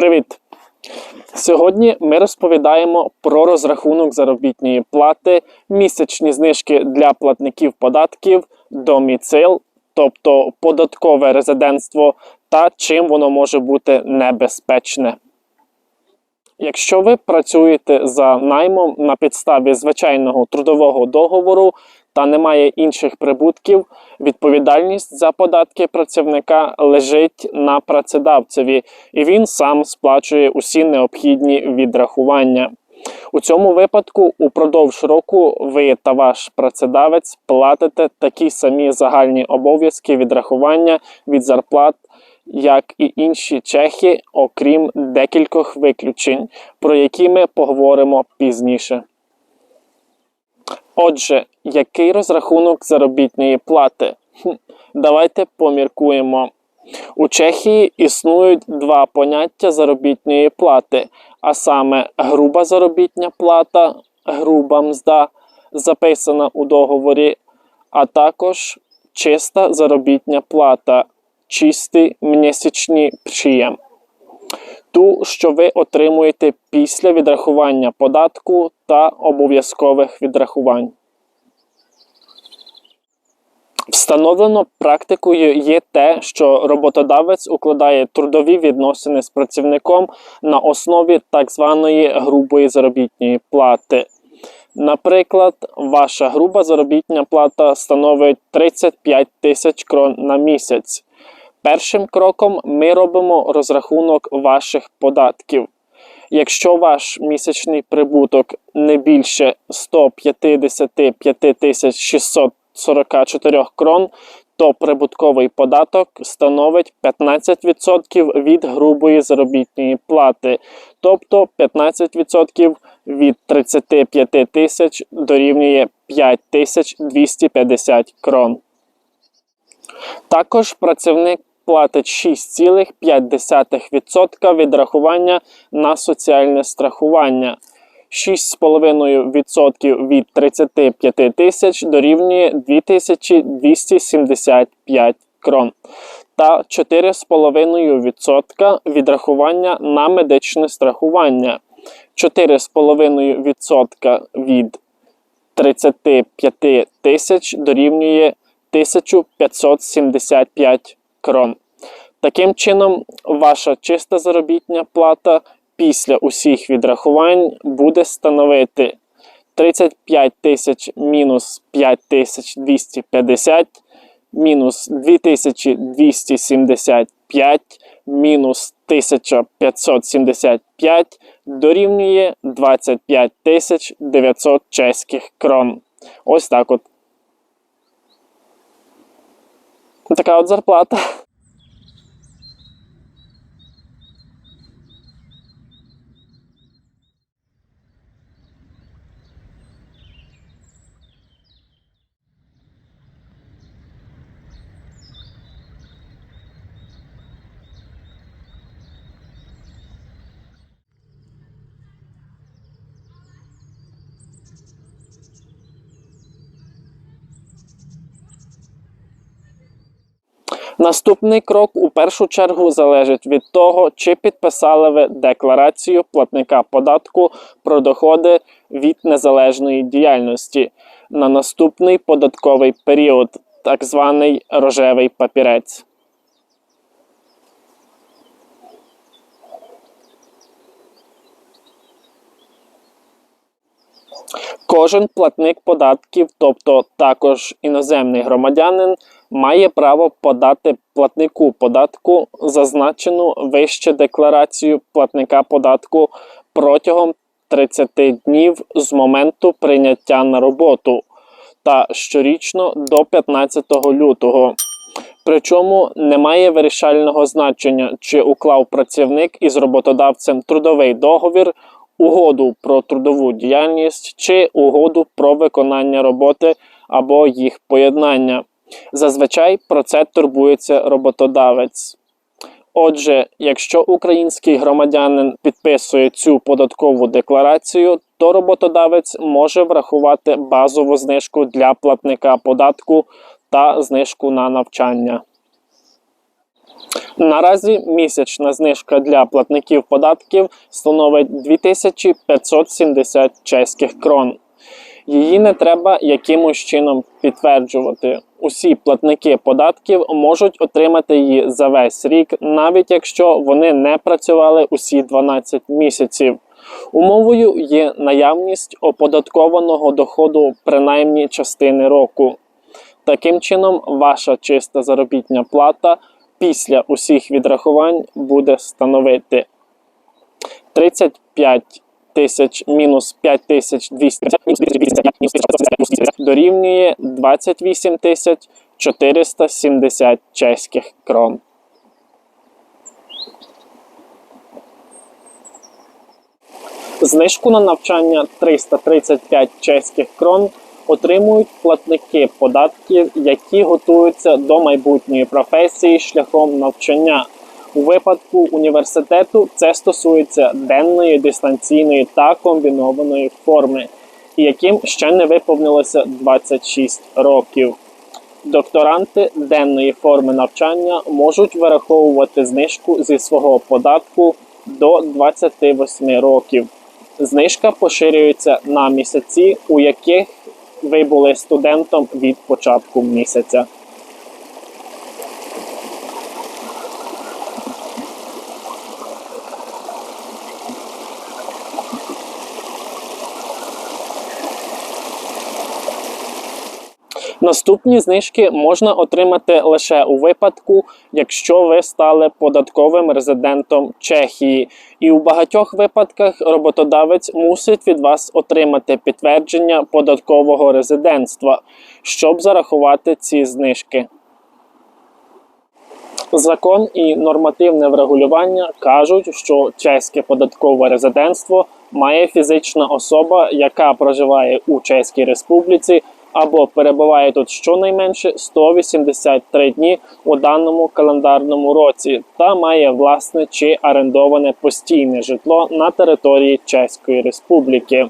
Привіт! Сьогодні ми розповідаємо про розрахунок заробітної плати, місячні знижки для платників податків, доміцил, тобто податкове резидентство, та чим воно може бути небезпечне. Якщо ви працюєте за наймом на підставі звичайного трудового договору та немає інших прибутків, відповідальність за податки працівника лежить на працедавцеві, і він сам сплачує усі необхідні відрахування. У цьому випадку упродовж року ви та ваш працедавець платите такі самі загальні обов'язки відрахування від зарплат, як і інші чехи, окрім декількох виключень, про які ми поговоримо пізніше. Отже, який розрахунок заробітної плати? Давайте поміркуємо. У Чехії існують два поняття заробітної плати, а саме груба заробітня плата, груба мзда, записана у договорі, а також чиста заробітня плата, чистий місячний приєм. Ту, що ви отримуєте після відрахування податку та обов'язкових відрахувань. Встановлено практикою є те, що роботодавець укладає трудові відносини з працівником на основі так званої грубої заробітної плати. Наприклад, ваша груба заробітня плата становить 35 тисяч крон на місяць. Першим кроком ми робимо розрахунок ваших податків. Якщо ваш місячний прибуток не більше 155 644 крон, то прибутковий податок становить 15% від грубої заробітної плати, тобто 15% від 35 тисяч дорівнює 5250 крон. Також працівник платить 6,5% відрахування на соціальне страхування. 6,5% від 35 тисяч дорівнює 2275 крон. Та 4,5% відрахування на медичне страхування. 4,5% від 35 тисяч дорівнює 1575 крон. Таким чином, ваша чиста заробітня плата після усіх відрахувань буде становити 35 тисяч мінус 5250, мінус 2275, мінус 1575 дорівнює 25 тисяч 900 чеських крон. Ось так от. Така от зарплата. Наступний крок у першу чергу залежить від того, чи підписали ви декларацію платника податку про доходи від незалежної діяльності на наступний податковий період, так званий рожевий папірець. Кожен платник податків, тобто також іноземний громадянин, має право подати платнику податку зазначену вище декларацію платника податку протягом 30 днів з моменту прийняття на роботу та щорічно до 15 лютого. Причому немає вирішального значення, чи уклав працівник із роботодавцем трудовий договір, угоду про трудову діяльність чи угоду про виконання роботи або їх поєднання. Зазвичай про це турбується роботодавець. Отже, якщо український громадянин підписує цю податкову декларацію, то роботодавець може врахувати базову знижку для платника податку та знижку на навчання. Наразі місячна знижка для платників податків становить 2570 чеських крон. Її не треба якимось чином підтверджувати. Усі платники податків можуть отримати її за весь рік, навіть якщо вони не працювали усі 12 місяців. Умовою є наявність оподаткованого доходу принаймні частини року. Таким чином, ваша чиста заробітня плата після усіх відрахувань буде становити 35 тисяч мінус 5 тисяч 200 дорівнює 28 тисяч 470 чеських крон. Знижку на навчання 335 чеських крон отримують платники податків, які готуються до майбутньої професії шляхом навчання. У випадку університету це стосується денної, дистанційної та комбінованої форми, яким ще не виповнилося 26 років. Докторанти денної форми навчання можуть вираховувати знижку зі свого податку до 28 років. Знижка поширюється на місяці, у яких ви були студентом від початку місяця. Наступні знижки можна отримати лише у випадку, якщо ви стали податковим резидентом Чехії, і у багатьох випадках роботодавець мусить від вас отримати підтвердження податкового резидентства, щоб зарахувати ці знижки. Закон і нормативне врегулювання кажуть, що чеське податкове резидентство має фізична особа, яка проживає у Чеській Республіці або перебуває тут щонайменше 183 дні у даному календарному році та має власне чи орендоване постійне житло на території Чеської Республіки.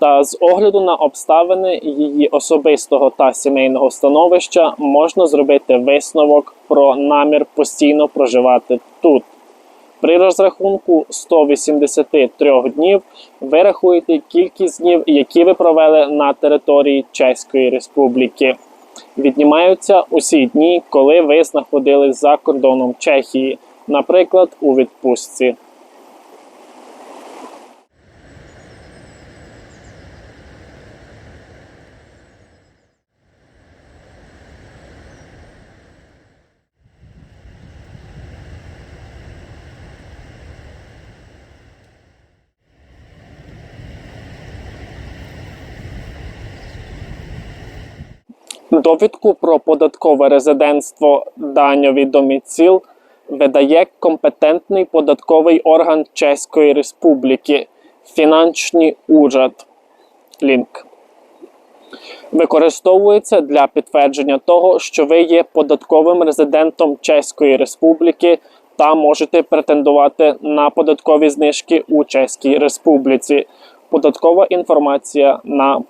Та з огляду на обставини її особистого та сімейного становища можна зробити висновок про намір постійно проживати тут. При розрахунку 183 днів ви рахуєте кількість днів, які ви провели на території Чеської Республіки. Віднімаються усі дні, коли ви знаходились за кордоном Чехії, наприклад, у відпустці. Довідку про податкове резидентство даньовий доміціл видає компетентний податковий орган Чеської Республіки Фінансовий уряд. Лінк. Використовується для підтвердження того, що ви є податковим резидентом Чеської Республіки та можете претендувати на податкові знижки у Чеській Республіці. Податкова інформація на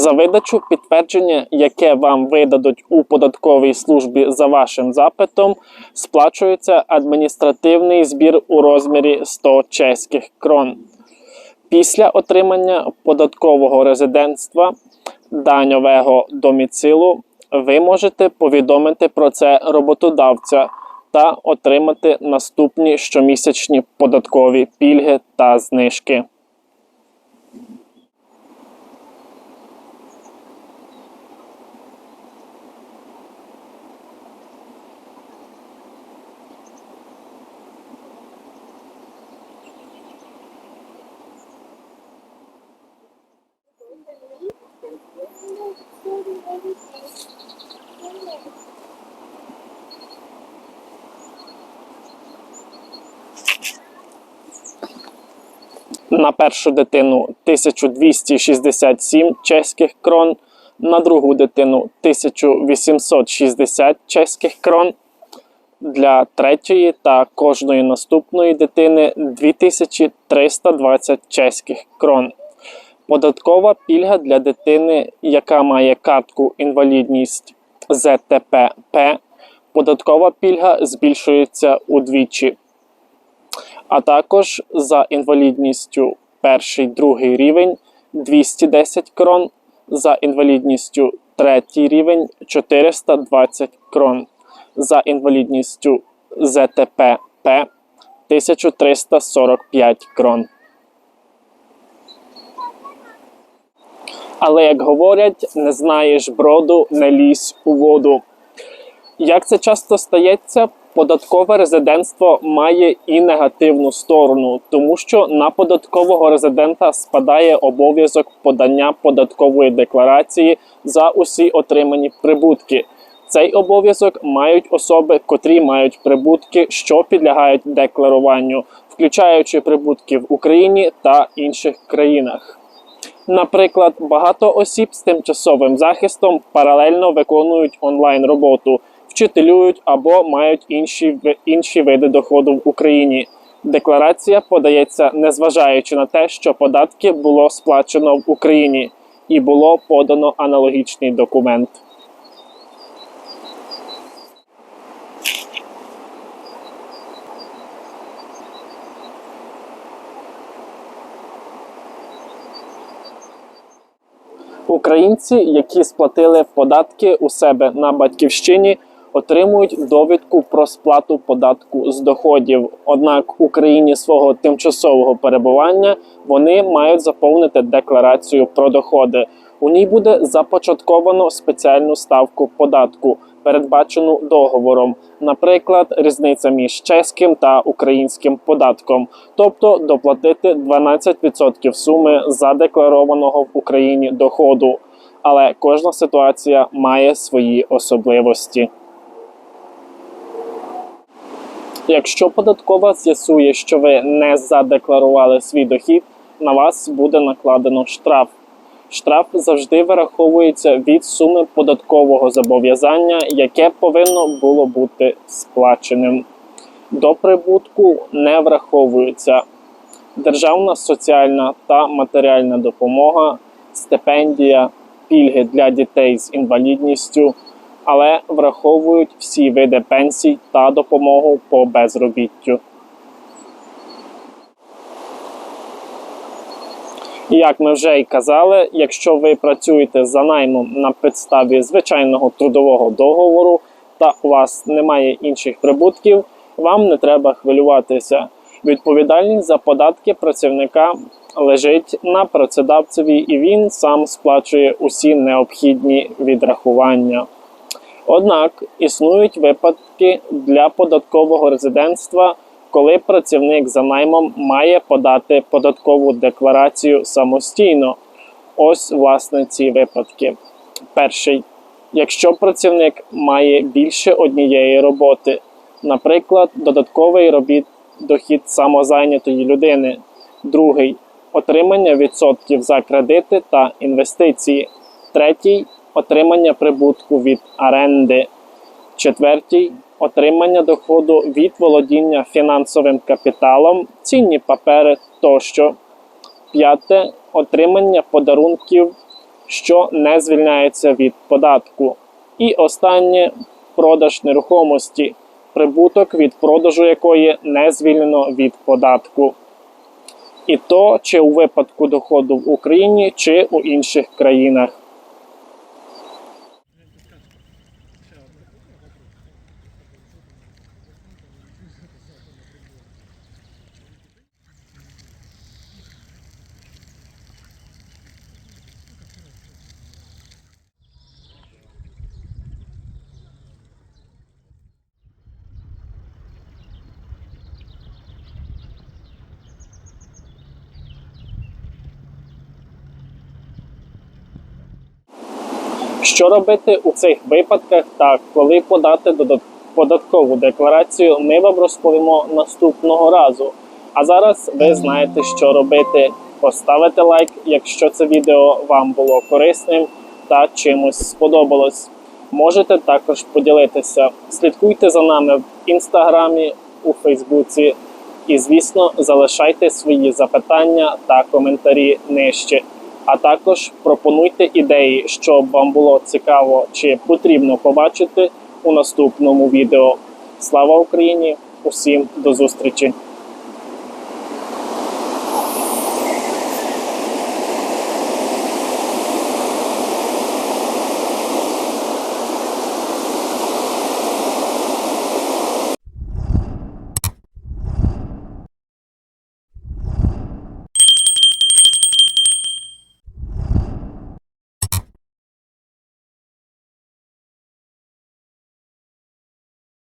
За видачу підтвердження, яке вам видадуть у податковій службі за вашим запитом, сплачується адміністративний збір у розмірі 100 чеських крон. Після отримання податкового резидентства даньового доміцилу ви можете повідомити про це роботодавця та отримати наступні щомісячні податкові пільги та знижки. На першу дитину 1267 чеських крон, на другу дитину 1860 чеських крон, Для третьої та кожної наступної дитини 2320 чеських крон. Податкова пільга для дитини, яка має картку інвалідність ЗТП-П, податкова пільга збільшується удвічі. А також за інвалідністю перший другий рівень 210 крон, за інвалідністю третій рівень 420 крон, за інвалідністю ЗТП-П 1345 крон. Але як говорять, не знаєш броду, не лізь у воду. Як це часто стається, податкове резидентство має і негативну сторону, тому що на податкового резидента спадає обов'язок подання податкової декларації за усі отримані прибутки. Цей обов'язок мають особи, котрі мають прибутки, що підлягають декларуванню, включаючи прибутки в Україні та інших країнах. Наприклад, багато осіб з тимчасовим захистом паралельно виконують онлайн роботу, вчителюють або мають інші, інші види доходу в Україні. Декларація подається незважаючи на те, що податки було сплачено в Україні і було подано аналогічний документ. Українці, які сплатили податки у себе на батьківщині, отримують довідку про сплату податку з доходів. Однак в Україні свого тимчасового перебування вони мають заповнити декларацію про доходи. У ній буде започатковано спеціальну ставку податку, передбачену договором, наприклад, різниця між чеським та українським податком, тобто доплатити 12% суми задекларованого в Україні доходу. Але кожна ситуація має свої особливості. Якщо податкова з'ясує, що ви не задекларували свій дохід, на вас буде накладено штраф. Штраф завжди вираховується від суми податкового зобов'язання, яке повинно було бути сплаченим. До прибутку не враховується державна соціальна та матеріальна допомога, стипендія, пільги для дітей з інвалідністю, але враховують всі види пенсій та допомогу по безробіттю. Як ми вже й казали, якщо ви працюєте за наймом на підставі звичайного трудового договору та у вас немає інших прибутків, вам не треба хвилюватися. Відповідальність за податки працівника лежить на працедавцеві, і він сам сплачує усі необхідні відрахування. Однак існують випадки для податкового резидентства, коли працівник за наймом має подати податкову декларацію самостійно. Ось власне ці випадки. Перший, якщо працівник має більше однієї роботи, наприклад, додатковий робіт дохід самозайнятої людини. Другий отримання відсотків за кредити та інвестиції. Третій отримання прибутку від оренди. Четвертій отримання доходу від володіння фінансовим капіталом, цінні папери тощо. П'яте отримання подарунків, що не звільняються від податку. І останнє продаж нерухомості, прибуток від продажу якої не звільнено від податку. І то чи у випадку доходу в Україні, чи у інших країнах. Що робити у цих випадках та коли подати податкову декларацію, ми вам розповімо наступного разу. А зараз ви знаєте, що робити. Поставити лайк, якщо це відео вам було корисним та чимось сподобалось. Можете також поділитися. Слідкуйте за нами в інстаграмі, у Фейсбуці. І, звісно, залишайте свої запитання та коментарі нижче. А також пропонуйте ідеї, що вам було цікаво чи потрібно побачити у наступному відео. Слава Україні! Усім до зустрічі!